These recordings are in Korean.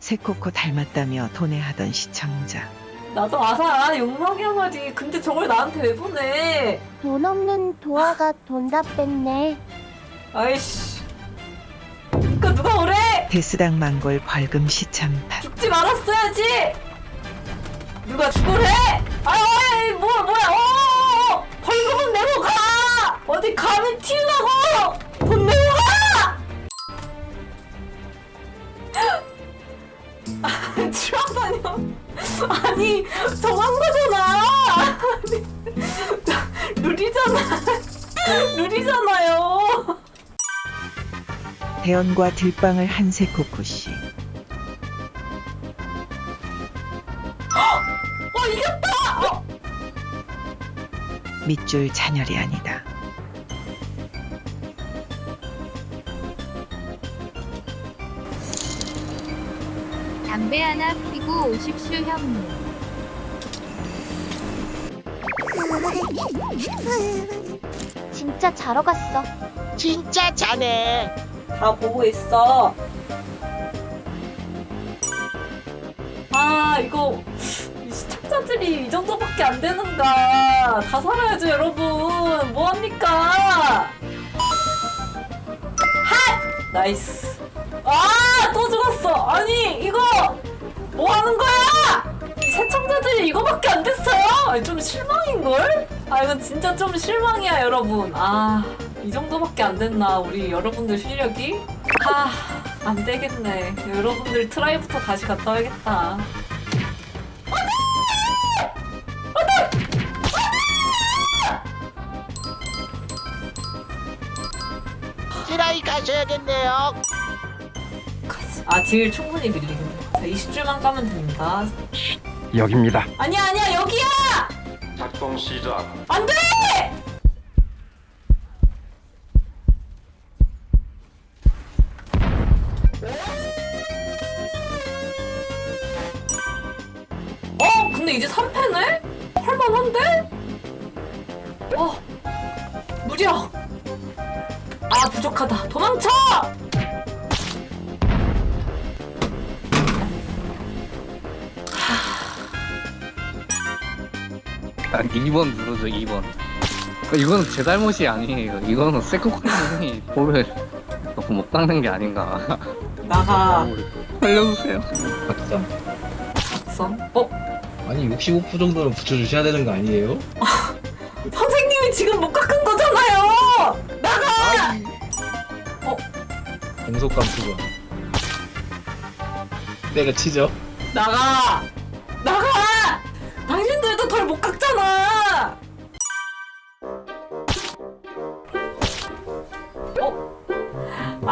새코코 닮았다며 도내하던 시청자. 나도 알아 욕망이야 말이 근데 저걸 나한테 왜 보내 돈 없는 도화가 돈 다 뺐네. 아이씨 그 누가 오래 데스당 망골 벌금 시참판. 죽지 말았어야지 누가 죽으래 아이 뭐야 뭐 아, 아니 정한 거잖아 아니, 룰이잖아. 룰이잖아요. 대원과 들방을 한 새코코 씨. 어 이겼다! 어, 밑줄 잔열이 아니다. 담배 하나 피고 오십시오 형님. 진짜 자러 갔어. 진짜 자네. 다 보고 있어. 아, 이거 이 시청자들이 이 정도밖에 안 되는가. 다 살아야죠, 여러분. 뭐합니까? 핫! 나이스. 아, 또 죽었어. 아니, 이거 뭐 하는 거야? 이 시청자들이 이거밖에 안 됐어요? 아니, 좀 실망인걸? 아, 이건 진짜 좀 실망이야, 여러분. 아, 이 정도밖에 안 됐나, 우리 여러분들 실력이? 아, 안 되겠네. 여러분들 트라이부터 다시 갔다 와야겠다. 트라이 가셔야겠네요. 아, 딜 충분히 밀리겠네. 자, 20줄만 까면 됩니다. 여기입니다. 아니야, 아니야, 여기야! 작동 시작. 안 돼! 어, 근데 이제 3패네? 할만한데? 어, 무려! 아, 부족하다. 도망쳐! 아, 2번 누르죠 2번 이거는 제 잘못이 아니에요 이거는 세코코님이 볼을 너무 못 닦는 게 아닌가 나가. 살려주세요 각성. 어? 아니 65% 정도는 붙여주셔야 되는 거 아니에요? 선생님이 지금 못 깎은 거잖아요! 나가! 공속감 수가 때가 치죠? 나가! 나가!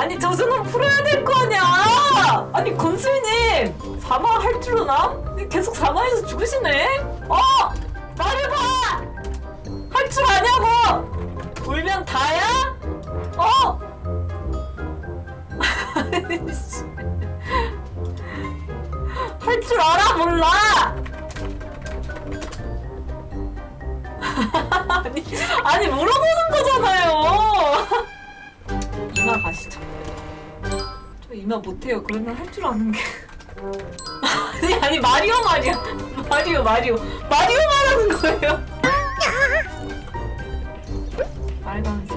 아니 저주는 풀어야 될 거 아니야! 아니 건수님 사망할 줄로 남? 계속 사망해서 죽으시네? 어! 말해봐! 할 줄 아냐고! 울면 다야? 어? 할 줄 알아 몰라? 아니 아니 물어 저 이마 못해요. 그러면 할 줄 아는 게 아니 아니 마리오 마리오 마리오 마리오 마리오 말하는 거예요. 빨간색.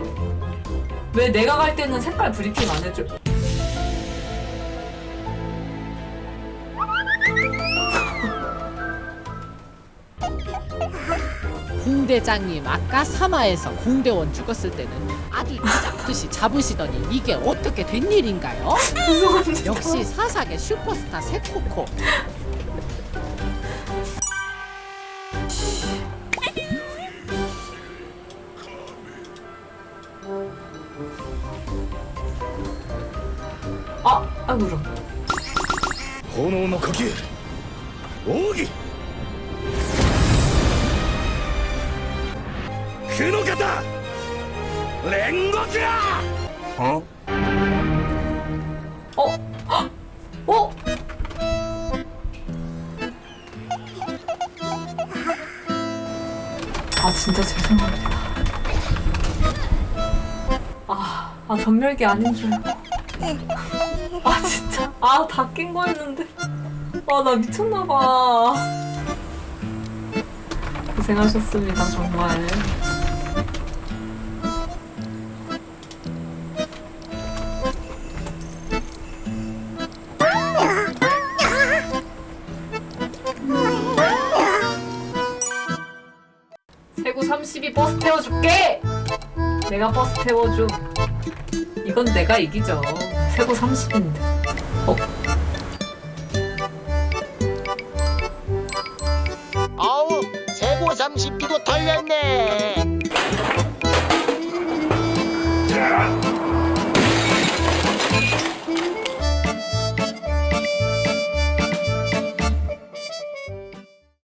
왜 내가 갈 때는 색깔 브리핑 안 해줘? 궁대장님 아까 사마에서 궁대원 죽었을 때는 아들 잡듯이 잡으시더니 이게 어떻게 된 일인가요? 죄송합니다. 역시 사삭의 슈퍼스타 세코코 아, 아 그럼. 炎の呼吸奥義 苦の方煉獄や 어? 헉! 어? 아 진짜 죄송합니다. 아, 아 전멸기 아닌 줄 알고. 아 진짜. 아, 다 낀 거였는데. 아, 나 미쳤나봐. 고생하셨습니다, 정말. 세구 32 버스 태워줄게! 내가 버스 태워줌. 이건 내가 이기죠. 세구 30인데. 어?